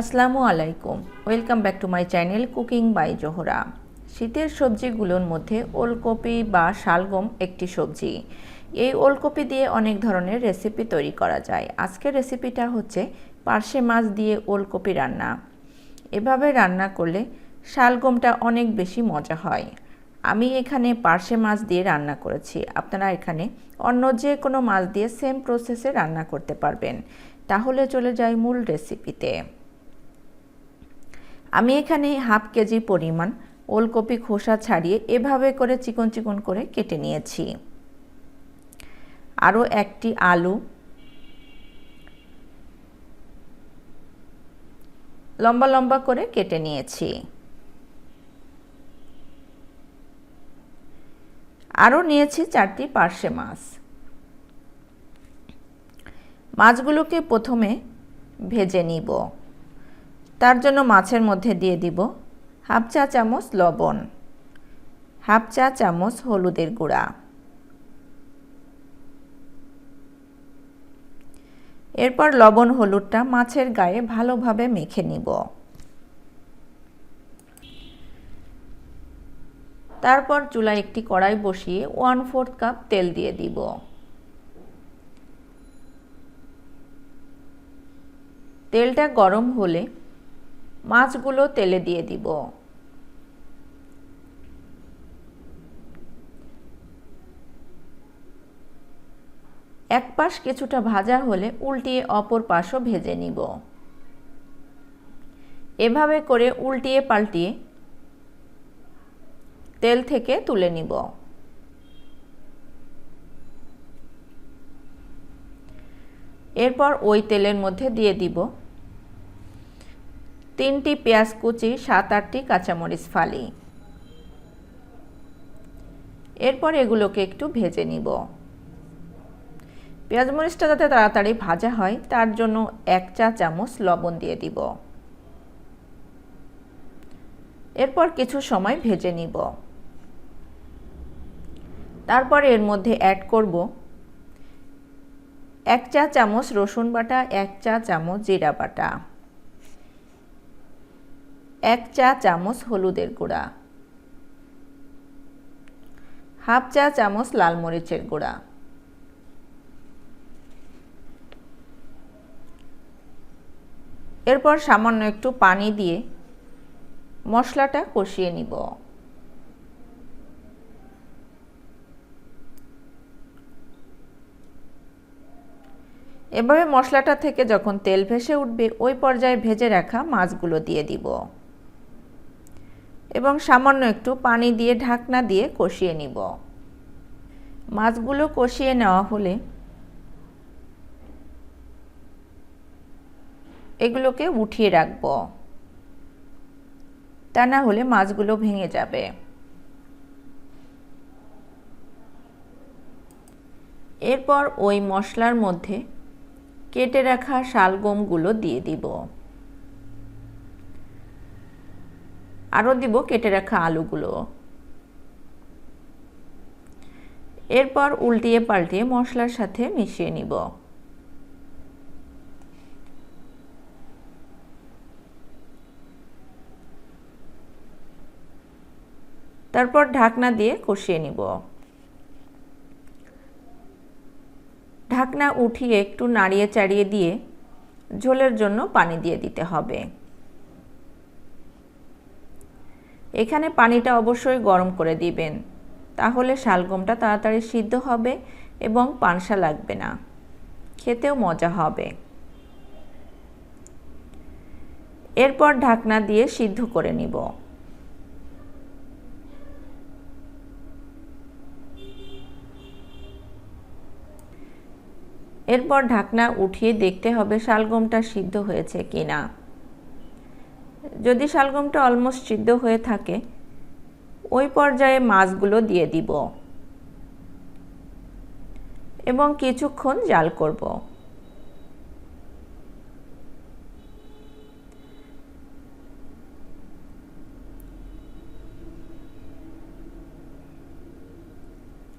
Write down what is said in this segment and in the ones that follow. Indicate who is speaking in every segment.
Speaker 1: আসসালামু আলাইকুম। Welcome back to my channel cooking by Zohra শীতের সবজিগুলোর মধ্যে ওলকপি বা শালগম একটি সবজি। এই ওলকপি দিয়ে অনেক ধরনের রেসিপি তৈরি করা যায়। আজকের রেসিপিটা হচ্ছে পার্শে মাছ দিয়ে ওলকপি রান্না। এভাবে রান্না করলে শালগমটা অনেক বেশি মজা হয়। আমি এখানে পার্শে মাছ দিয়ে রান্না করেছি। আপনারা এখানে অন্য যে কোনো মাছ দিয়ে সেম প্রসেসে রান্না করতে পারবেন। তাহলে চলে যাই মূল রেসিপিতে আমি এখানে হাফ কেজি পরিমাণ ওলকপি খোসা ছাড়িয়ে এভাবে করে চিকন চিকন করে কেটে নিয়েছি। আরও একটি আলু, লম্বা লম্বা করে কেটে নিয়েছি। আরও নিয়েছি চারটি পার্শে মাছ। মাছগুলোকে প্রথমে ভেজে নিব। তার জন্য মাছের মধ্যে দিয়ে দিব হাফ চা চামচ লবণ, হাফ চা চামচ হলুদের গুঁড়া। এরপর লবণ হলুদটা মাছের গায়ে ভালোভাবে মেখে নিব। তারপর চুলায় একটি কড়াই বসিয়ে ওয়ান ফোর্থ কাপ তেল দিয়ে দিব। তেলটা গরম হলে মাছগুলো তেলে দিয়ে দিব। এক পাশ কিছুটা ভাজা হলে উল্টিয়ে অপর পাশও ভেজে নিব। এভাবে করে উল্টিয়ে পাল্টিয়ে তেল থেকে তুলে নিব। এরপর ওই তেলের মধ্যে দিয়ে দিব তিনটি পেঁয়াজ কুচি, সাত আটটি কাঁচামরিচ ফালি। এরপর এগুলোকে একটু ভেজে নিব। পেঁয়াজ মরিচটা যাতে তাড়াতাড়ি ভাজা হয়, তার জন্য এক চা চামচ লবণ দিয়ে দিব। এরপর কিছু সময় ভেজে নিব। তারপর এর মধ্যে অ্যাড করব এক চা চামচ রসুন বাটা, এক চা চামচ জিরা বাটা। এক চা চামচ হলুদের গুঁড়া। হাফ চা চামচ লাল মরিচের গুঁড়া। এরপর সামান্য একটু পানি দিয়ে মশলাটা কষিয়ে নিব। এভাবে মশলাটা থেকে যখন তেল ভেসে উঠবে, ওই পর্যায়ে ভেজে রাখা মাছগুলো দিয়ে দিব। এবং সামান্য একটু পানি দিয়ে ঢাকনা দিয়ে কষিয়ে নিব। মাছগুলো কষিয়ে নেওয়া হলে এগুলোকে উঠিয়ে রাখব। তা না হলে মাছগুলো ভেঙে যাবে। এরপর ওই মশলার মধ্যে কেটে রাখা শালগমগুলো দিয়ে দিব। আরও দিব, কেটে রাখা আলুগুলো। এরপর উল্টিয়ে পাল্টিয়ে মশলার সাথে মিশিয়ে নিব। তারপর ঢাকনা দিয়ে কষিয়ে নিব। ঢাকনা উঠিয়ে একটু নাড়িয়ে চাড়িয়ে দিয়ে ঝোলের জন্য পানি দিয়ে দিতে হবে। এখানে পানিটা অবশ্যই গরম করে দিবেন। তাহলে শালগমটা তাড়াতাড়ি সিদ্ধ হবে এবং পানসা লাগবে না। খেতেও মজা হবে। এরপর ঢাকনা দিয়ে সিদ্ধ করে নিব। এরপর ঢাকনা উঠিয়ে দেখতে হবে শালগমটা সিদ্ধ হয়েছে কিনা। যদি শালগমটা অলমোস্ট সিদ্ধ হয়ে থাকে, ওই পর্যায়ে মাছগুলো দিয়ে দিব এবং কিছুক্ষণ জাল করব।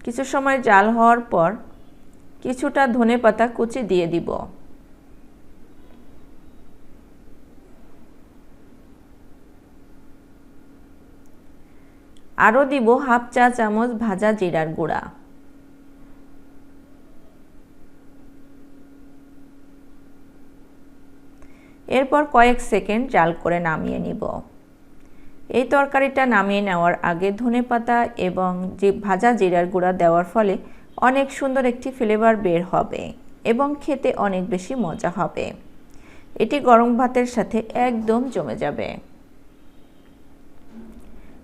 Speaker 1: কিছু সময় জাল হওয়ার পর কিছুটা ধনে পাতা কুচি দিয়ে দিব। আরও দিব হাফ চা চামচ ভাজা জিরার গুঁড়া। এরপর কয়েক সেকেন্ড জাল করে নামিয়ে নিব। এই তরকারিটা নামিয়ে নেওয়ার আগে ধনে পাতা এবং যে ভাজা জিরার গুঁড়া দেওয়ার ফলে অনেক সুন্দর একটি ফ্লেভার বের হবে এবং খেতে অনেক বেশি মজা হবে। এটি গরম ভাতের সাথে একদম জমে যাবে।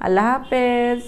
Speaker 1: আল্লাহ হাফেজ।